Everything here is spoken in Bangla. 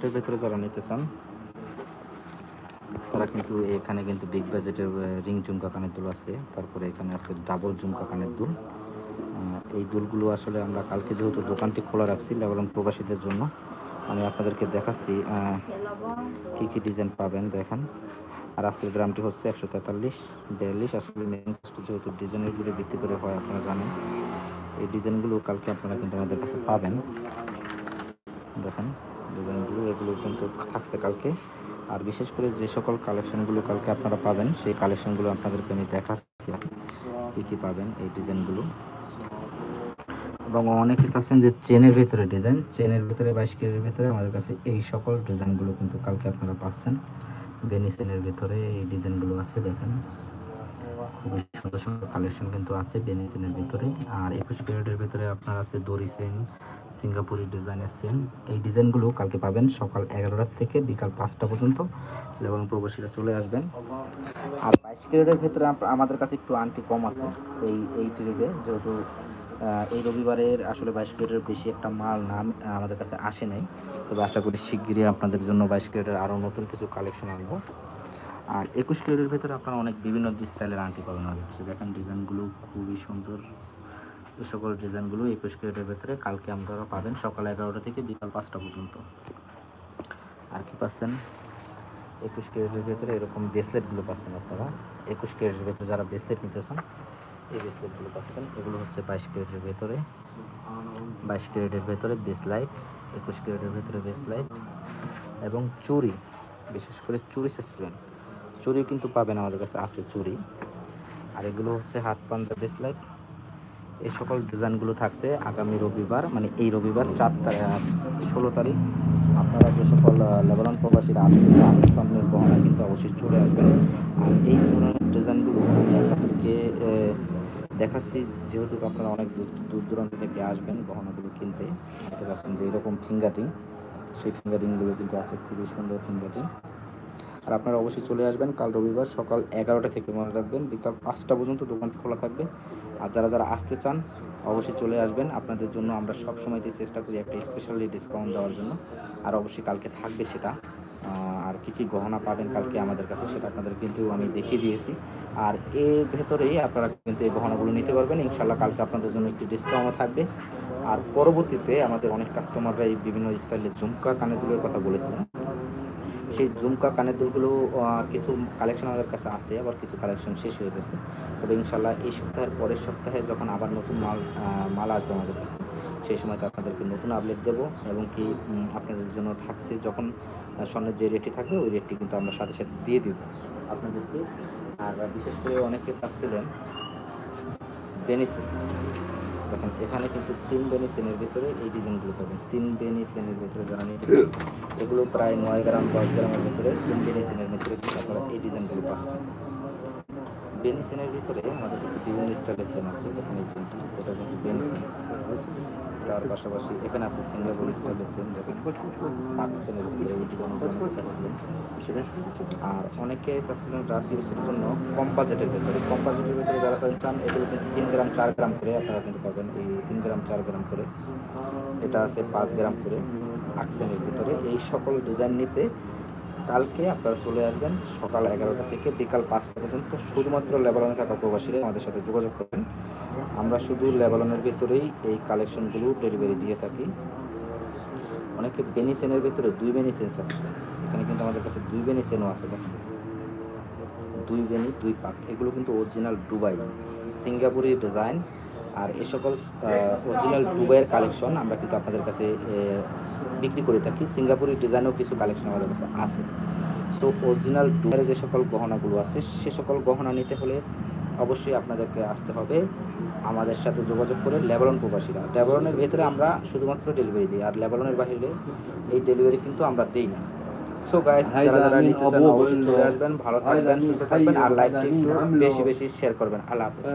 বাজেটের ভেতরে যারা নিতে চান, তারা কিন্তু এখানে কিন্তু বিগ বাজেটের রিং ঝুমকা কানের দুল আছে। তারপরে এখানে আছে ডাবল ঝুমকা কানের দুল। এই দুলগুলো আসলে আমরা কালকে যেহেতু দোকানটি খোলা রাখছি লেবানন প্রবাসীদের জন্য, আমি আপনাদেরকে দেখাচ্ছি কি কি ডিজাইন পাবেন, দেখেন। আর আজকের গ্রামটি হচ্ছে একশো তেতাল্লিশ, বিয়াল্লিশ। আসলে মেন যেহেতু ডিজাইনের উপরে ভিত্তি করে হয়, আপনারা জানেন। এই ডিজাইনগুলো কালকে আপনারা কিন্তু আমাদের কাছে পাবেন। দেখেন। ডিজাইনগুলো, এগুলো কিন্তু থাকছে কালকে। আর বিশেষ করে যে সকল কালেকশনগুলো কালকে আপনারা পাবেন, সেই কালেকশনগুলো আপনাদেরকে আমি দেখাচ্ছি। কী কী পাবেন এই ডিজাইনগুলো? এবং অনেকে চাচ্ছেন যে চেনের ভিতরে ডিজাইন। চেনের ভিতরে বাইশ কেজির ভিতরে আমাদের কাছে এই সকল ডিজাইনগুলো কিন্তু কালকে আপনারা পাচ্ছেন। বেনি চেনের ভিতরে এই ডিজাইনগুলো আছে, দেখেন। সুন্দর সুন্দর কালেকশন কিন্তু আছে বেনি চেনের ভিতরে। আর একুশ ক্যারেটের ভিতরে আপনার আছে দড়ি চেন সিঙ্গাপুরি ডিজাইনের চেন এই ডিজাইনগুলো কালকে পাবেন সকাল এগারোটার থেকে বিকাল পাঁচটা পর্যন্ত। এবং প্রবাসীরা চলে আসবেন। আর বাইশ ক্যারেটের ভিতরে আমাদের কাছে একটু আন্টি কম আছে। এই এই ট্রিপে যেহেতু এই রবিবারের আসলে বাইশ ক্যারেটের বেশি একটা মাল নাম আমাদের কাছে আসে নাই। তবে আশা করি শিগগিরই আপনাদের জন্য বাইশ ক্যারেটের আরও নতুন কিছু কালেকশন আনব। আর একুশ ক্যারেটের ভেতরে আপনারা অনেক বিভিন্ন স্টাইলের আংটি পাবেন। আমাদের দেখেন, ডিজাইনগুলো খুবই সুন্দর। এই সকল ডিজাইনগুলো একুশ ক্যারেটের ভেতরে কালকে আপনারা পাবেন, সকাল এগারোটা থেকে বিকাল পাঁচটা পর্যন্ত। আর কি পাচ্ছেন? একুশ ক্যারেটের ভেতরে এরকম ব্রেসলেটগুলো পাচ্ছেন আপনারা। একুশ ক্যারেটের ভেতরে যারা ব্রেসলেট নিতে চান, এই ব্রেসলেটগুলো পাচ্ছেন। এগুলো হচ্ছে বাইশ ক্যারেটের ভেতরে। বাইশ ক্যারেটের ভেতরে বেসলাইট একুশ ক্যারেটের ভেতরে বেসলাইট এবং চুরি বিশেষ করে চুড়ি চাচ্ছিলেন চুড়ি কিন্তু পাবেন আমাদের কাছে, আছে চুরি। আর এগুলো হচ্ছে হাত পাঞ্জা ব্রেসলাইট এই সকল ডিজাইনগুলো থাকছে আগামী রবিবার মানে এই রবিবার চার তারিখ ষোলো তারিখ। আপনারা যে সকল লেবানন প্রবাসীরা আসতে চান স্বর্ণের গহনা কিন্তু অবশ্যই চলে আসবেন। আর এই ধরনের ডিজাইনগুলো আমি আপনাদেরকে দেখাচ্ছি, যেহেতু আপনারা অনেক দূর দূর দূরান্ত থেকে আসবেন গহনাগুলো কিনতে। দেখতে পাচ্ছেন যে এরকম ফিঙ্গারিং, সেই ফিঙ্গারিংগুলো কিন্তু আছে, খুবই সুন্দর ফিঙ্গারিং। আর আপনারা অবশ্যই চলে আসবেন কাল রবিবার সকাল এগারোটা থেকে মনে রাখবেন, বিকাল পাঁচটা পর্যন্ত দোকান খোলা থাকবে। আর যারা যারা আসতে চান, অবশ্যই চলে আসবেন। আপনাদের জন্য আমরা সব সময় সময়তেই চেষ্টা করি একটা স্পেশালি ডিসকাউন্ট দেওয়ার জন্য। আর অবশ্যই কালকে থাকবে সেটা। আর কী কী গহনা পাবেন কালকে আমাদের কাছে সেটা আপনাদের কিন্তু আমি দেখিয়ে দিয়েছি। আর এর ভেতরেই আপনারা কিন্তু এই গহনাগুলো নিতে পারবেন। ইনশাল্লাহ কালকে আপনাদের জন্য একটি ডিসকাউন্টও থাকবে। আর পরবর্তীতে আমাদের অনেক কাস্টমাররা এই বিভিন্ন স্টাইলের ঝুমকা দুলের কথা বলেছিলেন। সেই ঝুমকা কানের দুলগুলো কিছু কালেকশন আমাদের কাছে আছে, আবার কিছু কালেকশন শেষ হয়ে গেছে। তবে ইনশাল্লাহ এই সপ্তাহের পরের সপ্তাহে যখন আবার নতুন মাল মাল আসবে আমাদের কাছে, সেই সময় তো আপনাদেরকে নতুন আপডেট দেবো এবং কি আপনাদের জন্য থাকছে যখন স্বর্ণের যে রেটটি থাকবে, ওই রেটটি কিন্তু আমরা সাথে সাথে দিয়ে দিব আপনাদেরকে। আর বিশেষ করে অনেকে চাচ্ছিলেন বেনিসিন দেখেন, এখানে কিন্তু তিন বেনি সেনের ভিতরে এই ডিজাইনগুলো পাবেন। তিন বেনি সেনের ভিতরে যারা নিয়েছে এগুলো প্রায় নয় গ্রাম, দশ গ্রামের ভিতরে তিন বেনি সেনের ভিতরে কিন্তু আপনারা এই ডিজাইনগুলো পাচ্ছেন। বেনি সেনের ভিতরে আমাদের কাছে বিভিন্ন স্টাইলের চেন আছে দেখেন এই চেনটি এটা কিন্তু বেনি সেন তার পাশাপাশি এখানে আছে সিঙ্গাপুর স্টাইলের চেন দেখেন। পাঁচ চেনের ভিতরে আর অনেকে চাচ্ছিলেন রাত ইউজের জন্য কম ভেতরে। বাজেটের ভেতরে যারা চান, এগুলো কিন্তু তিন গ্রাম, চার গ্রাম করে আপনারা কিন্তু পাবেন। এই তিন গ্রাম, চার গ্রাম করে। এটা আছে পাঁচ গ্রাম করে। আকসেনের ভিতরে। এই সকল ডিজাইন নিতে কালকে আপনারা চলে আসবেন সকাল এগারোটা থেকে বিকাল পাঁচটা পর্যন্ত শুধুমাত্র লেবালনে থাকা প্রবাসীরা আমাদের সাথে যোগাযোগ করবেন। আমরা শুধু লেবালনের ভিতরেই এই কালেকশনগুলো ডেলিভারি দিয়ে থাকি। অনেকে বেনি চেনের ভিতরে দুই বেনি চেন্স আছে। এখানে কিন্তু আমাদের কাছে দুই বেনি চেনও আছে, দেখেন। দুই বেনি, দুই পাক। এগুলো কিন্তু অরিজিনাল দুবাই, সিঙ্গাপুরি ডিজাইন। আর এই সকল অরিজিনাল দুবাইয়ের কালেকশন আমরা কিন্তু আপনাদের কাছে বিক্রি করে থাকি। সিঙ্গাপুরি ডিজাইনেও কিছু কালেকশন আমাদের কাছে আছে। সো অরিজিনাল দুবাইয়ের যে সকল গহনাগুলো আছে, সে সকল গহনা নিতে হলে অবশ্যই আপনাদেরকে আসতে হবে। আমাদের সাথে যোগাযোগ করে লেবানন প্রবাসীরা। লেবাননের ভেতরে আমরা শুধুমাত্র ডেলিভারি দিই, আর লেবাননের বাইরে এই ডেলিভারি কিন্তু আমরা দিই না। সো গাইস যারা যারা নিতে চান অবশ্যই চলে আসবেন ভালো থাকবেন সুস্থ থাকবেন আর লাইক একটু বেশি বেশি শেয়ার করবেন। আল্লাহ হাফেজ।